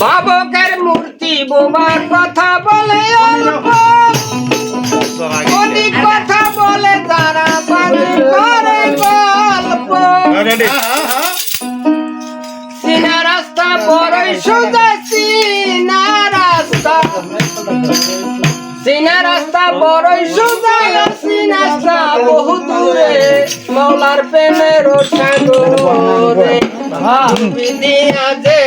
বাবকের মূর্তি বোমার কথা বলে অল্প। কথা বলে তারা পানি করে গল্প। সিনা রাস্তা বড়ই সোজা, সিনা রাস্তা। সিনা রাস্তা বড়ই সোজা, সিনা রাস্তা বহু দূরে। মৌলার প্রেমের সাগরে ভাবি দিয়া যে